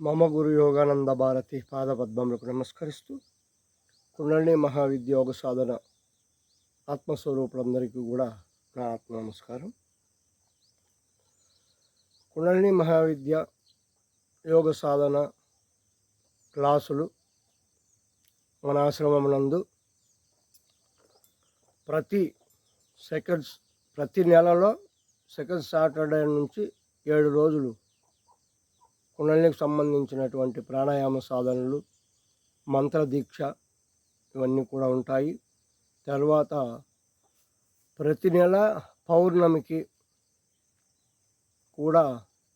మమ గురు యోగానంద భారతి పాదపద్మములకు నమస్కరిస్తూ కుండలిని మహావిద్యోగ సాధన ఆత్మస్వరూపులందరికీ కూడా నా ఆత్మ నమస్కారం. కుండలిని మహావిద్య యోగ సాధన క్లాసులు మన ఆశ్రమమునందు ప్రతి సెకండ్స్ ప్రతి నెలలో సెకండ్ సాటర్డే నుంచి ఏడు రోజులు కుండలినికి సంబంధించినటువంటి ప్రాణాయామ సాధనలు మంత్ర దీక్ష ఇవన్నీ కూడా ఉంటాయి. తర్వాత ప్రతి నెల పౌర్ణమికి కూడా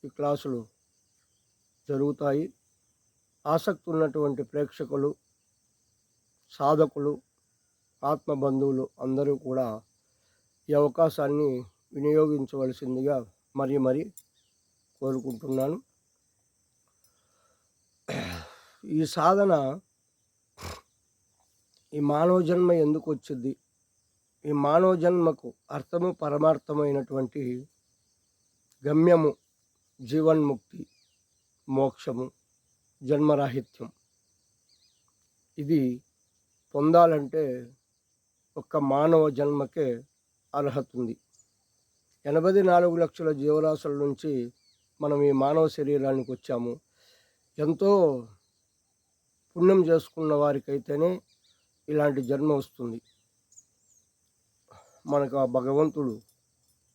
ఈ క్లాసులు జరుగుతాయి. ఆసక్తి ఉన్నటువంటి ప్రేక్షకులు సాధకులు ఆత్మబంధువులు అందరూ కూడా ఈ అవకాశాన్ని వినియోగించవలసిందిగా మరీ మరీ కోరుకుంటున్నాను. ఈ సాధన ఈ మానవ జన్మ ఎందుకు వచ్చింది? ఈ మానవ జన్మకు అర్థము పరమార్థమైనటువంటి గమ్యము జీవన్ముక్తి మోక్షము జన్మరాహిత్యం. ఇది పొందాలంటే ఒక్క మానవ జన్మకే అర్హత ఉంది. ఎనభై నాలుగు లక్షల జీవరాశుల నుంచి మనం ఈ మానవ శరీరానికి వచ్చాము. ఎంతో పుణ్యం చేసుకున్న వారికైతేనే ఇలాంటి జన్మ వస్తుంది. మనకు ఆ భగవంతుడు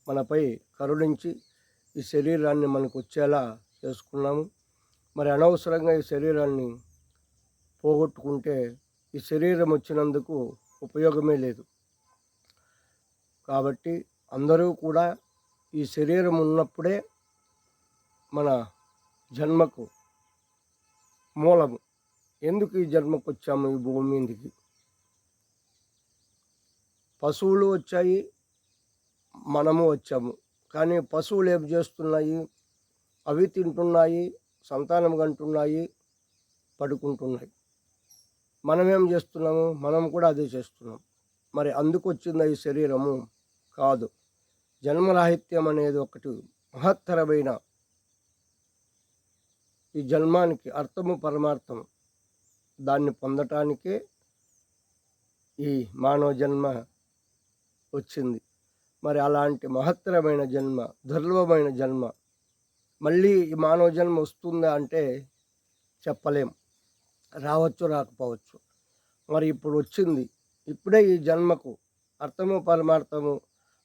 మనపై కరుణించి ఈ శరీరాన్ని మనకు వచ్చేలా చేసుకున్నాము. మరి అనవసరంగా ఈ శరీరాన్ని పోగొట్టుకుంటే ఈ శరీరం వచ్చినందుకు ఉపయోగమే లేదు. కాబట్టి అందరూ కూడా ఈ శరీరం ఉన్నప్పుడే మన జన్మకు మూలము. ఎందుకు ఈ జన్మకు వచ్చాము ఈ భూమి మీదకి? పశువులు వచ్చాయి మనము వచ్చాము. కానీ పశువులు ఏం చేస్తున్నాయి? అవి తింటున్నాయి సంతానం కంటున్నాయి పడుకుంటున్నాయి. మనం ఏం చేస్తున్నాము? మనం కూడా అదే చేస్తున్నాం. మరి అందుకు వచ్చింది ఈ శరీరము? కాదు. జన్మరాహిత్యం అనేది ఒకటి మహత్తరమైన ఈ జన్మానికి అర్థము పరమార్థము. దాన్ని పొందటానికే ఈ మానవ జన్మ వచ్చింది. మరి అలాంటి మహత్తరమైన జన్మ దుర్లభమైన జన్మ మళ్ళీ ఈ మానవ జన్మ వస్తుందా అంటే చెప్పలేం. రావచ్చు రాకపోవచ్చు. మరి ఇప్పుడు వచ్చింది. ఇప్పుడే ఈ జన్మకు అర్థము పరమార్థము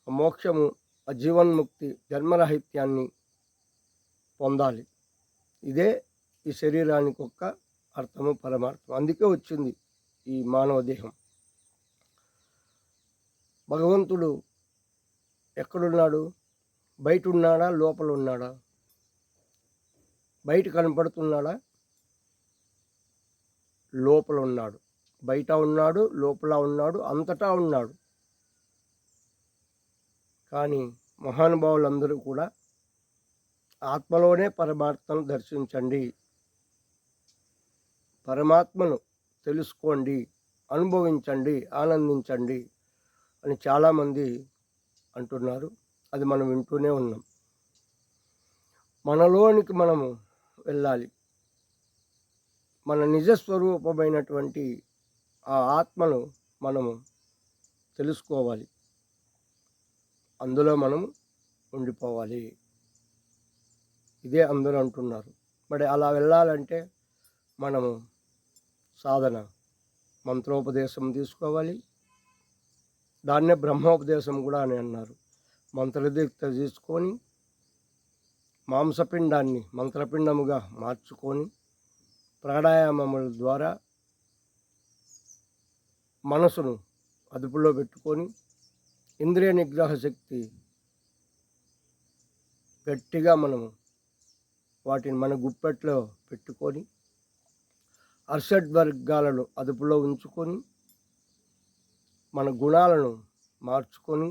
మోక్షము జీవన్ముక్తి జన్మరాహిత్యాన్ని పొందాలి. ఇదే ఈ శరీరానికి ఒక్క అర్థము పరమార్థం అందుకే వచ్చింది ఈ మానవ దేహం. భగవంతుడు ఎక్కడున్నాడు? బయట ఉన్నాడా లోపల ఉన్నాడా బయట కనపడుతున్నాడా? లోపల ఉన్నాడు బయట ఉన్నాడు లోపల ఉన్నాడు అంతటా ఉన్నాడు. కానీ మహానుభావులందరూ కూడా ఆత్మలోనే పరమార్థం దర్శించండి. పరమాత్మను తెలుసుకోండి అనుభవించండి ఆనందించండి అని చాలామంది అంటున్నారు. అది మనం వింటూనే ఉన్నాం. మనలోనికి మనము వెళ్ళాలి. మన నిజస్వరూపమైనటువంటి ఆ ఆత్మను మనము తెలుసుకోవాలి. అందులో మనము ఉండిపోవాలి. ఇదే అందరూ అంటున్నారు. మరి అలా వెళ్ళాలంటే మనము సాధన మంత్రోపదేశం తీసుకోవాలి. దాన్నే బ్రహ్మోపదేశం కూడా అని అన్నారు. మంత్రదీక్ష తీసుకొని మాంసపిండాన్ని మంత్రపిండముగా మార్చుకొని ప్రాణాయామముల ద్వారా మనసును అదుపులో పెట్టుకొని ఇంద్రియ నిగ్రహ శక్తి గట్టిగా మనము వాటిని మన గుప్పెట్లో పెట్టుకొని అర్షడ్ వర్గాలను అదుపులో ఉంచుకొని మన గుణాలను మార్చుకొని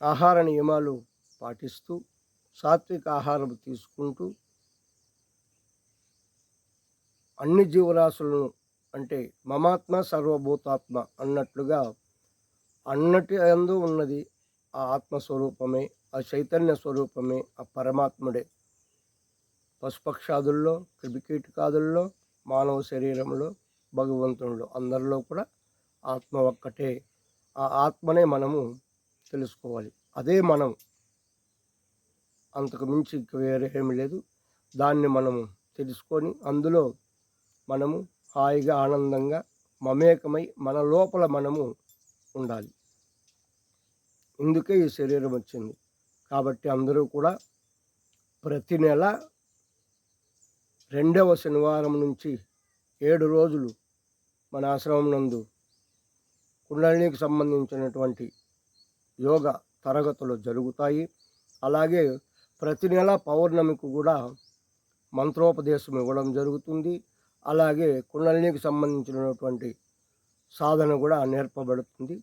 ఆహార నియమాలు పాటిస్తూ సాత్విక ఆహారం తీసుకుంటూ అన్ని జీవరాశులను అంటే మమాత్మ సర్వభూతాత్మ అన్నట్లుగా అన్నటి అందు ఉన్నది ఆ ఆత్మస్వరూపమే ఆ చైతన్య స్వరూపమే ఆ పరమాత్ముడే. పశుపక్షాదుల్లో క్రిమికీటకాదుల్లో మానవ శరీరంలో భగవంతుడు. అందరిలో కూడా ఆత్మ ఒక్కటే. ఆ ఆత్మనే మనము తెలుసుకోవాలి. అదే మనం. అంతకు మించి ఇంక వేరే ఏమి లేదు. దాన్ని మనము తెలుసుకొని అందులో మనము హాయిగా ఆనందంగా మమేకమై మన లోపల మనము ఉండాలి. ఇందుకే ఈ శరీరం వచ్చింది. కాబట్టి అందరూ కూడా ప్రతి నెల రెండవ శనివారం నుంచి ఏడు రోజులు మన ఆశ్రమం నందు కుండలినికి సంబంధించినటువంటి యోగ తరగతులు జరుగుతాయి. అలాగే ప్రతి నెల పౌర్ణమికి కూడా మంత్రోపదేశం ఇవ్వడం జరుగుతుంది. అలాగే కుండలినికి సంబంధించినటువంటి సాధన కూడా నేర్పబడుతుంది.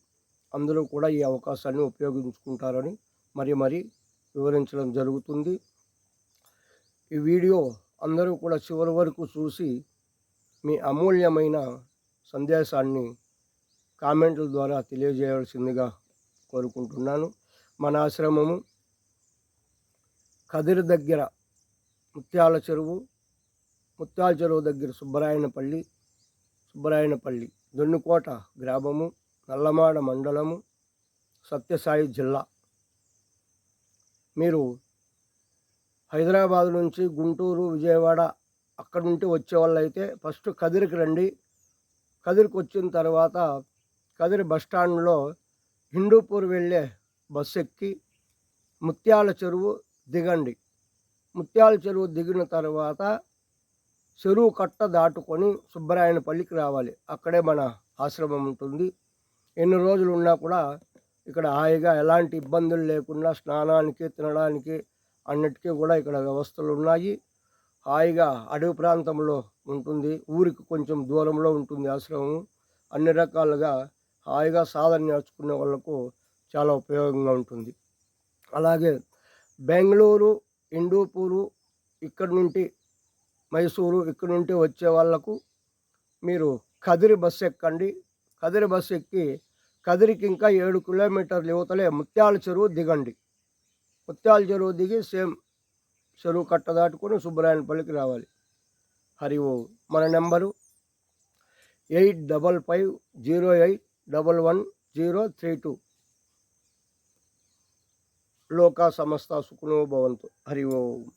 అందరూ కూడా ఈ అవకాశాన్ని ఉపయోగించుకుంటారని మరి మరి వివరించడం జరుగుతుంది. ఈ వీడియో అందరూ కూడా చివరి వరకు చూసి మీ అమూల్యమైన సందేశాన్ని కామెంట్ల ద్వారా తెలియజేయవలసిందిగా కోరుకుంటున్నాను. మన ఆశ్రమము కదిరి దగ్గర ముత్యాల చెరువు ముత్యాల చెరువు దగ్గర సుబ్బరాయనపల్లి సుబ్బరాయనపల్లి దొన్నుకోట గ్రామము నల్లమాడ మండలము సత్యసాయి జిల్లా. మీరు హైదరాబాద్ నుంచి గుంటూరు విజయవాడ అక్కడ నుండి వచ్చే వాళ్ళైతే ఫస్ట్ కదిరికి రండి. కదిరికి వచ్చిన తర్వాత కదిరి బస్టాండ్లో హిందూపూర్ వెళ్ళే బస్సు ఎక్కి ముత్యాల చెరువు దిగండి. ముత్యాల చెరువు దిగిన తర్వాత చెరువు కట్ట దాటుకొని సుబ్బరాయనపల్లికి రావాలి. అక్కడే మన ఆశ్రమం ఉంటుంది. ఎన్ని రోజులు ఉన్నా కూడా ఇక్కడ హాయిగా ఎలాంటి ఇబ్బందులు లేకుండా స్నానానికి తినడానికి అన్నిటికీ కూడా ఇక్కడ వ్యవస్థలు ఉన్నాయి. హాయిగా అడవి ప్రాంతంలో ఉంటుంది. ఊరికి కొంచెం దూరంలో ఉంటుంది ఆశ్రమం అన్ని రకాలుగా హాయిగా సాధన నేర్చుకునే వాళ్ళకు చాలా ఉపయోగంగా ఉంటుంది. అలాగే బెంగళూరు ఇండూపూరు ఇక్కడ నుండి మైసూరు ఇక్కడ నుండి వచ్చే వాళ్ళకు మీరు కదిరి బస్సు ఎక్కండి. కదిరి బస్సు ఎక్కి కదిరికి ఇంకా ఏడు కిలోమీటర్లు యువతలే ముత్యాల చెరువు దిగండి. ముత్యాల చెరువు దిగి సేమ్ చెరువు కట్ట దాటుకొని సుబ్బరాయనపల్లికి రావాలి. హరి ఓ. మన number eight double five zero eight double one zero three two. లోకా సమస్త సుఖనో భవంతు. హరి ఓం.